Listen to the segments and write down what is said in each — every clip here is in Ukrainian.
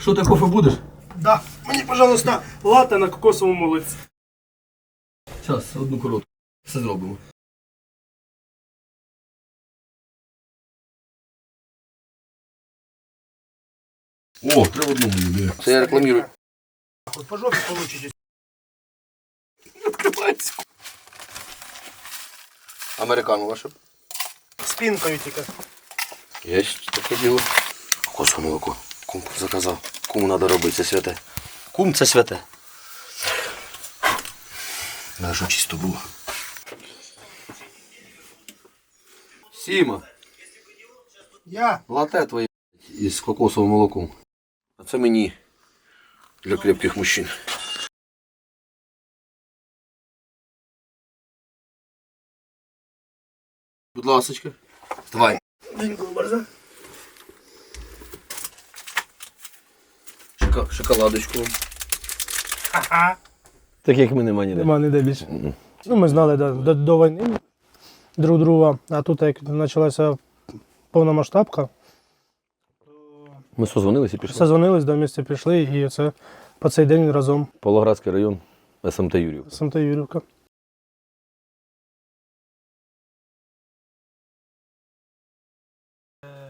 Що ти кофе будеш? Да. Мені, пожалуйста, лате на кокосовому молоці. Зараз, одну коротку. Все зробимо. О, три в одному люди. Це я рекламірую. От по жопі получите. Відкривається. Американу ваше. Спинкою тільки. Є таке діло. Косо молоко. Кум заказав. Кому треба робити, це святе. Кум це святе. Щоб чисто було. Сіма, Я. лате твоє із кокосовим молоком. А це мені для крепких мужчин. Будь ласочка. Давай. Шоколадочку. Ха-ха. Так як ми нема ніде. Нема ніде більше. Ну, ми знали до, до, до війни друг друга, а тут як почалася повномасштабка, Ми созвонилися і пішли. созвонились, до місця пішли, і це по цей день разом Павлоградський район, СМТ Юрівка. Санта СМТ Юрівка.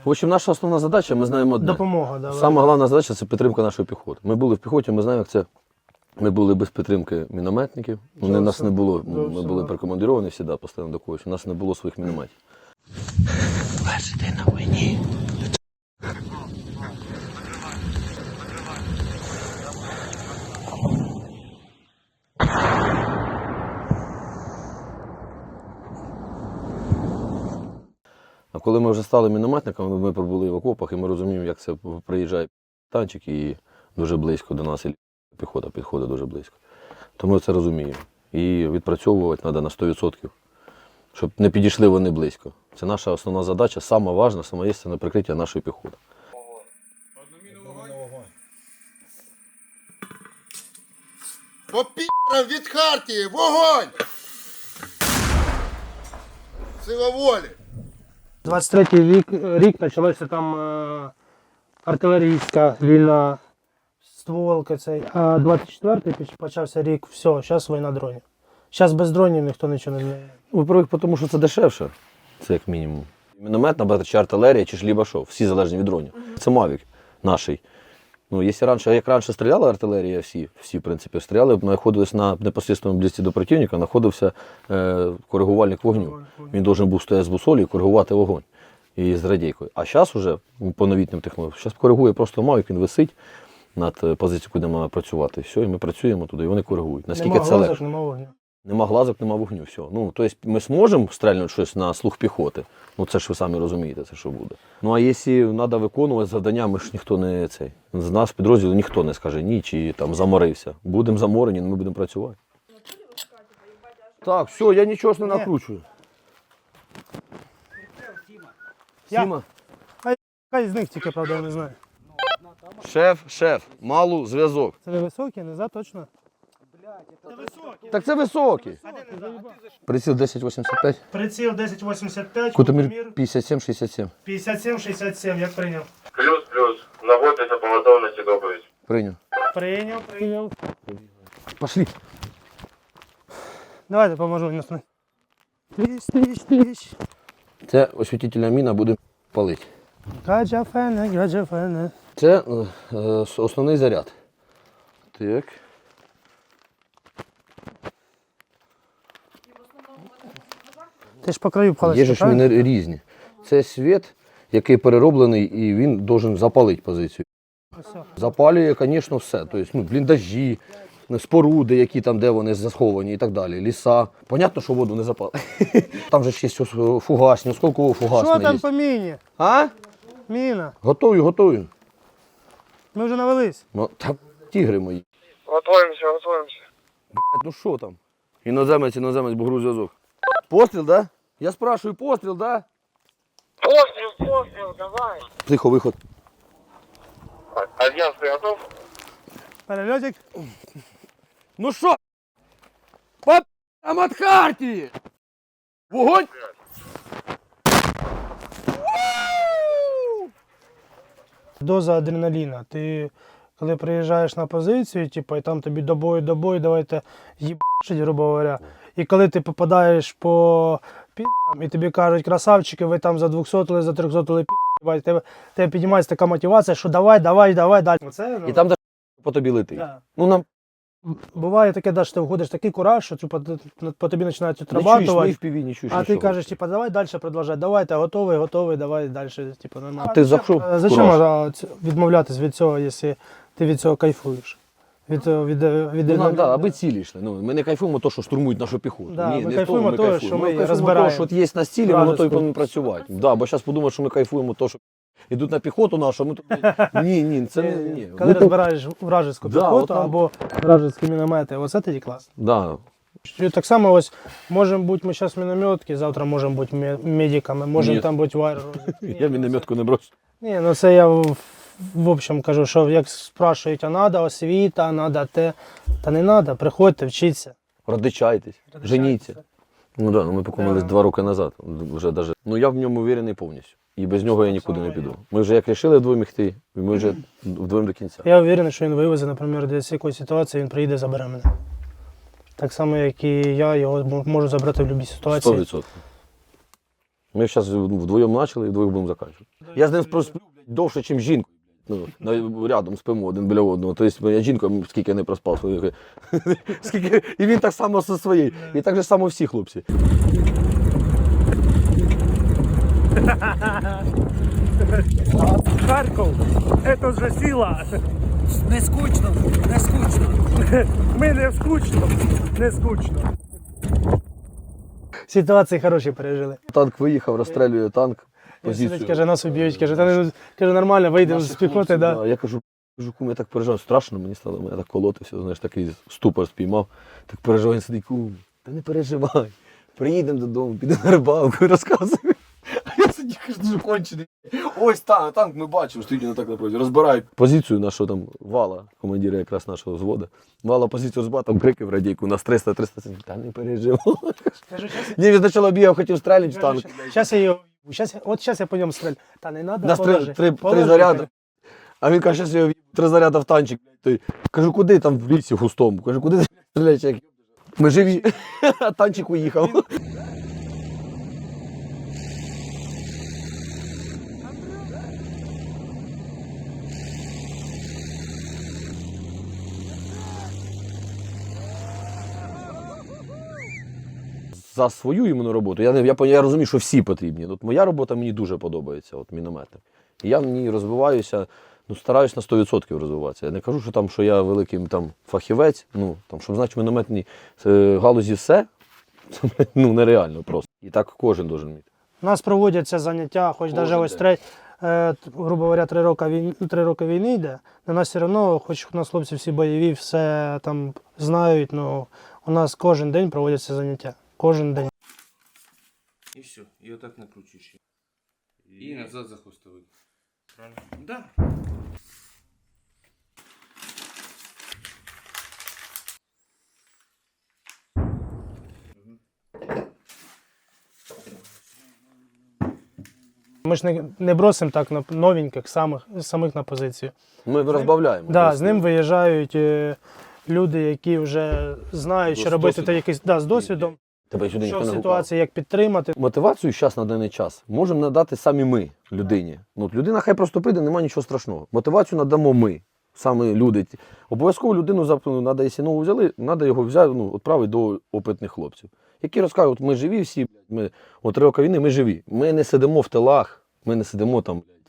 В общем, наша основна задача, ми знаємо одне. Допомога, да. Саме головна задача це підтримка нашої піхоти. Ми були в піхоті, ми знаємо, як це. Ми були без підтримки мінометників. Вони нас не було. Ми були прикомандировані всі постійно до когось. У нас не було своїх мінометів. А коли ми вже стали мінометниками, ми пробули в окопах, і ми розуміємо, як це приїжджає танчик і дуже близько до нас, і піхота підходить дуже близько. То ми це розуміємо. І відпрацьовувати треба на 100%, щоб не підійшли вони близько. Це наша основна задача, сама важна, саме є на прикриття нашої піхоти. По пірам від Хартії! Вогонь! Сила волі! 23-й рік, рік почалася там е, артилерійська вільна стволка цей. А 24-й почався рік, все, зараз війна дронів. Зараз без дронів ніхто нічого не знає. Ну, во-первых, тому що це дешевше, це як мінімум. Міномет набагато чи артилерія, чи ж лібашов, всі залежні від дронів. Це Мавік наший. Ну, якщо раніше, як раніше стріляла артилерія, всі, всі в принципі, стріляли, знаходились на непосредственному близьці до противника, знаходився е, коригувальник вогню. Він должен був стояти з бусолі і коригувати вогонь і з радійкою. А зараз уже по новітнім технологіям, зараз коригує просто Мавік, він висить над е, позицією, куди має працювати. Все, і ми працюємо туди, і вони коригують. Наскільки нема це легко? нема вогню. Нема глазок, нема вогню. Все. Ну, тобто ми зможемо стрельнути щось на слух піхоти. Ну це ж ви самі розумієте, це що буде. Ну а якщо треба виконувати завдання, ми ж ніхто не цей. З нас підрозділу ніхто не скаже ні, чи там заморився. Будемо заморені, ми будемо працювати. Так, все, я нічого ж не накручую. Я- Сіма, Хай з них тільки, правда, я не знаю. шеф, шеф, малу зв'язок. Це ви високі, не за точно? Так це високий. Приціл 1085, Приціл 1085, кутомір 57-67. 57-67, як прийняв. Плюс, плюс. Наводиться по готовності доповідь. Прийняв. Прийняв, прийняв. Пошли. Давайте поможу мені. Твіч, твіч, твіч. Це освітительна міна буде палити. Гаджафене, гаджафене. Це е, е, основний заряд. Так. Ти ж по краю Є ж правильно? вони різні. Це світ, який перероблений, і він должен запалити позицію. Запалює, звісно, все. Тобто, ну, бліндажі, споруди, які там, де вони заховані і так далі. Ліса. Понятно, що воду не запалить. Там же ж є фугасні, осколково Що там є. по міні? А? Міна. Готую, готую. Ми вже навелись. Ну, та тігри мої. Готуємося, готуємося. Блядь, Ну що там? Іноземець, іноземець, бугру зв'язок. Постріл, да? Я спрашиваю, постріл, да? Постріл, постріл, давай. Тихо, виход. Альянс, ти готов? Перельотик. Ну що? По от Хартії! Вогонь! Доза адреналіна. Ти коли приїжджаєш на позицію, типу, і там тобі до бою, до бою, давайте їбашить, грубо говоря. І коли ти попадаєш по і тобі кажуть, красавчики, ви там за 200 или за 300 или пі***, тебе, тебе піднімається така мотивація, що давай, давай, давай, далі. Це, ну, І там де по тобі летить. да. Ну нам Буває таке, да, що ти входиш в такий кураж, що типу, ти- по тобі починають не чуєш отрабатувати. ні в піві, не чуєш А ти нічого. кажеш, типа, давай далі продовжай, давай, ти готовий, готовий, давай далі, типу, нормально. А ти зайшов А в Зачем кураж? а, ц- відмовлятись від цього, якщо ти від цього кайфуєш? Від, від, від, Ну, нам, да, аби цілі йшли. Ну, ми не кайфуємо то, що штурмують нашу піхоту. Да, Ні, ми не кайфуємо того ми того, кайфуємо. що ми кайфуємо розбираємо того, що от є на стілі, воно то і вражеську. повинно працювати. Да, бо зараз подумають, що ми кайфуємо то, що йдуть на піхоту нашу, а ми тут... Ні, ні, це не... Ні. Коли Ми то- розбираєш вражеську Да, піхоту отам. або вражеські міномети, оце тоді клас. Да. І так само ось можемо бути ми зараз мінометки, завтра можемо бути мє- медиками, можемо Ні. там бути в аеро. Я мінометку не брошу. Ні, ну це я в, в общем кажу, що як спрашують, а надо освіта, надо те. Та не надо, приходьте, вчіться. Родичайтесь, женіться. Ну да, ну ми покумились Да. два роки назад. Вже даже. Ну я в ньому уверений повністю. І без нього я нікуди не піду. Ми вже як рішили вдвоєм йти, і ми вже вдвоєм до кінця. Я впевнений, що він вивезе, наприклад, десь якоїсь ситуації, він приїде забере мене. Так само, як і я його м- можу забрати в будь-якій Сто ситуації. відсотків. Ми зараз вдвоєм почали і вдвоєм будемо закінчувати. Я з ним просплю блядь, довше, ніж жінкою. Ну, рядом спимо один біля одного. Тобто я жінкою скільки не проспав. скільки... І він так само зі своєю. І так же само всі хлопці. Харков, это вже сила. Не скучно, не скучно. Ми не скучно, не скучно. Ситуації хороші пережили. Танк виїхав, розстрілює танк. Він сидить, каже, нас уб'ють, каже, та не- каже, нормально, вийдемо з піхоти, да. Я кажу, кажу, кум, я так переживав. Страшно мені стало, мене так колотився, знаєш, такий ступор спіймав. Так переживав, він сидить, кум, та не переживай. Приїдемо додому, підемо на рибалку розказуй. розказуємо. Сидів, дуже кончений. Ось танк, танк ми бачимо, стоїть він так напроти. Розбирають позицію нашого там вала, командира якраз нашого взводу. Вала позицію розбирав, там крики в радійку, у нас 300, 300, та не переживай. Ні, він спочатку бігав, хотів стріляти в танк. Зараз я його, щас, от зараз я по ньому стрелю. Та не треба, нас три, три, три заряди. А він каже, зараз я в'їбу три заряди в танчик. той. Кажу, куди там в лісі густому? Кажу, куди ти стріляєш? як Ми живі. А танчик уїхав. За свою іменно роботу. Я, я, я розумію, що всі потрібні. От моя робота мені дуже подобається, от міномети. І я в ній розвиваюся, ну, стараюсь на 100% розвиватися. Я не кажу, що там, що я великий там, фахівець, ну, там, щоб значить мінометній е, галузі все, це ну, нереально просто. І так кожен должен вміти. У нас проводяться заняття, хоч навіть ось три, е, грубо говоря, три роки, війни, три роки війни йде, на нас все одно, хоч у нас хлопці всі бойові, все там знають, ну у нас кожен день проводяться заняття. Кожен день. І все, і отак накручуєш. І назад за хвостовик. Правильно? Да. Ми ж не, не бросимо так на новеньких, самих, самих на позицію. Ми розбавляємо. Да, з ним виїжджають е, люди, які вже знають, З що робити та якийсь да, з досвідом, Тебе сюди що ніхто в не гукав. ситуації, як підтримати. Мотивацію зараз на даний час можемо надати самі ми людині. Ну, от людина хай просто прийде, немає нічого страшного. Мотивацію надамо ми, саме люди. Обов'язково людину зап- ну, надо, якщо нову взяли, треба його взяти, ну, відправити до опитних хлопців. Які розкажуть, ми живі всі, блядь, ми, от три роки війни, ми живі. Ми не сидимо в тилах, ми не сидимо там, блядь.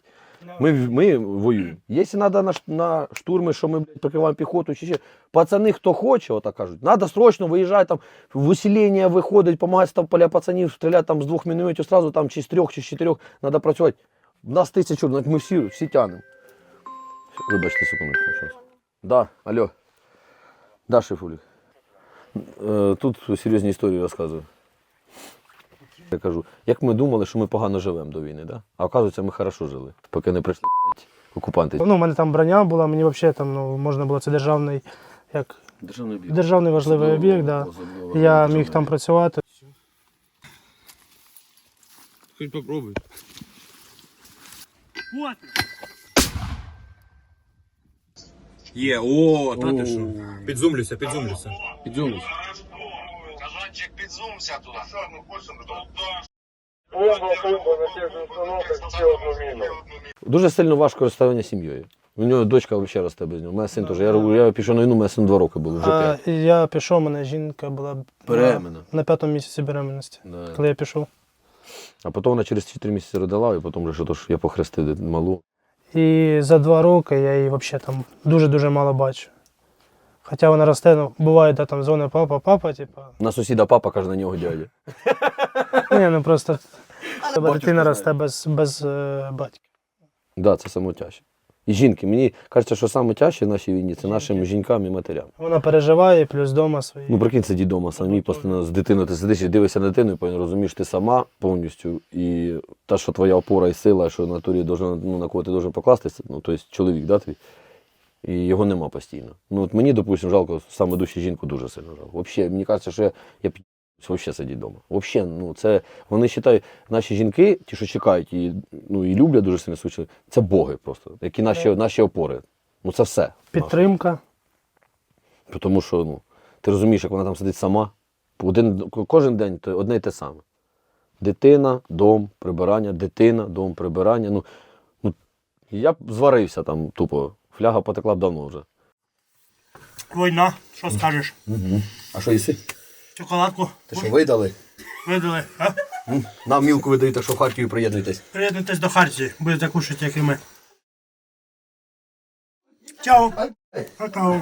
Ми, ми воюємо. Якщо треба на, ш- на штурми, що ми блядь, прикриваємо піхоту чи ще. Пацани, хто хоче, отак кажуть, треба срочно виїжджати там в усилення виходить, допомагати там поля пацанів, стріляти там з двох мінометів сразу, там чи з трьох, чи з чотирьох, треба працювати. Нас тисячу, навіть ми всі, всі тянемо. Вибачте, секундочку. Щас. Да, алло. Да, шефулік. Е, Тут серйозні історії розказую. Я кажу, як ми думали, що ми погано живемо до війни, да? а оказується, ми хорошо жили, поки не прийшли окупанти. Ну, у мене там броня була, мені взагалі там ну, можна було це державний, як Державний об'єкт. державний важливий об'єкт. Да. Я міг там працювати. Хоч попробуй. Вот. Є, о, та ти що. Підзумлюся, підзумлюся. Підзумись. Бомба, бомба, на тех же установках ще одну міну. Дуже сильно важко розставлення з сім'єю. У нього дочка взагалі росте без нього. У мене син теж. Я, я пішов на війну, у мене син два роки було, вже А, п'ять. я пішов, у мене жінка була Беременна. на, на п'ятому місяці беременності, Да. коли я пішов. А потім вона через 4 місяці родила, і потім вже що то ж я похрестив малу. І за два роки я її взагалі там дуже-дуже мало бачу. Хоча вона росте, ну, буває, де там дзвонить папа, папа, типа. На сусіда папа каже на нього дядя. Ні, ну просто тебе дитина росте без, без е, батька. Да, це саме тяжче. І жінки, мені кажеться, що саме тяжче в нашій війні це нашим жінкам і матерям. Вона переживає, плюс вдома свої. Ну, прикинь, сидіть вдома самі, постійно з дитиною. Ти сидиш і дивишся на дитину, і потім розумієш, ти сама повністю. І та, що твоя опора і сила, що на турі должна, ну, на кого ти должен покластися, ну, тобто чоловік, да, твій, і його нема постійно. Ну, от мені, допустимо, жалко, саме душі жінку дуже сильно жалко. Взагалі, мені кажеться, що я, я Вообще сидіть вдома. Вообще, ну це вони вважають, наші жінки, ті, що чекають і, ну, і люблять дуже сильно свою це боги просто, які наші, наші опори. Ну це все. Підтримка. Тому що ну, ти розумієш, як вона там сидить сама. Один, кожен день то одне й те саме. Дитина, дом, прибирання, дитина, дом, прибирання. Ну, ну, я б зварився там тупо. Фляга потекла б давно вже. Війна, що скажеш? А що їси? Шоколадку Ти що видали? видали, а? Нам мілку видають, так що в Харків приєднуйтесь. Приєднуйтесь до Харці, будете кушати, як і ми. Чао. Какао.